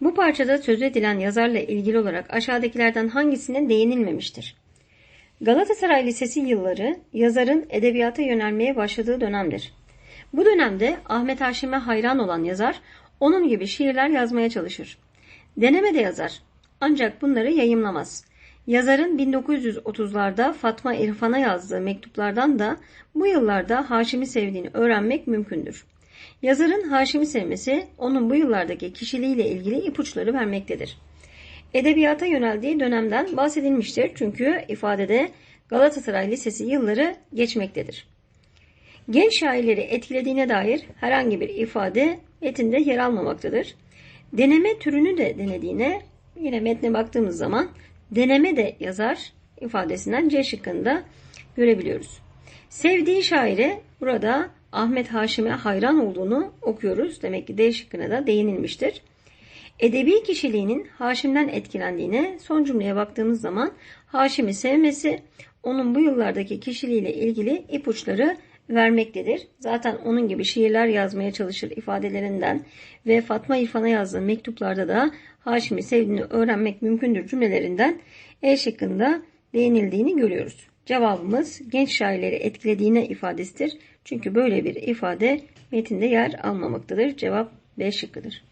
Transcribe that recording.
Bu parçada söz edilen yazarla ilgili olarak aşağıdakilerden hangisine değinilmemiştir? Galatasaray Lisesi yılları yazarın edebiyata yönelmeye başladığı dönemdir. Bu dönemde Ahmet Haşim'e hayran olan yazar onun gibi şiirler yazmaya çalışır. Deneme de yazar ancak bunları yayımlamaz. Yazarın 1930'larda Fatma İrfan'a yazdığı mektuplardan da bu yıllarda Haşim'i sevdiğini öğrenmek mümkündür. Yazarın Haşim'i sevmesi onun bu yıllardaki kişiliğiyle ilgili ipuçları vermektedir. Edebiyata yöneldiği dönemden bahsedilmiştir çünkü ifadede Galatasaray Lisesi yılları geçmektedir. Genç şairleri etkilediğine dair herhangi bir ifade metinde yer almamaktadır. Deneme türünü de denediğine yine metne baktığımız zaman deneme de yazar ifadesinden C şıkkında görebiliyoruz. Sevdiği şaire burada Ahmet Haşim'e hayran olduğunu okuyoruz. Demek ki D şıkkına da değinilmiştir. Edebi kişiliğinin Haşim'den etkilendiğine son cümleye baktığımız zaman Haşim'i sevmesi onun bu yıllardaki kişiliğiyle ilgili ipuçları vermektedir. Zaten onun gibi şiirler yazmaya çalışır ifadelerinden ve Fatma İrfan'a yazdığı mektuplarda da Haşim'i sevdiğini öğrenmek mümkündür cümlelerinden E şıkkında değinildiğini görüyoruz. Cevabımız genç şairleri etkilediğine ifadesidir. Çünkü böyle bir ifade metinde yer almamaktadır. Cevap B şıkkıdır.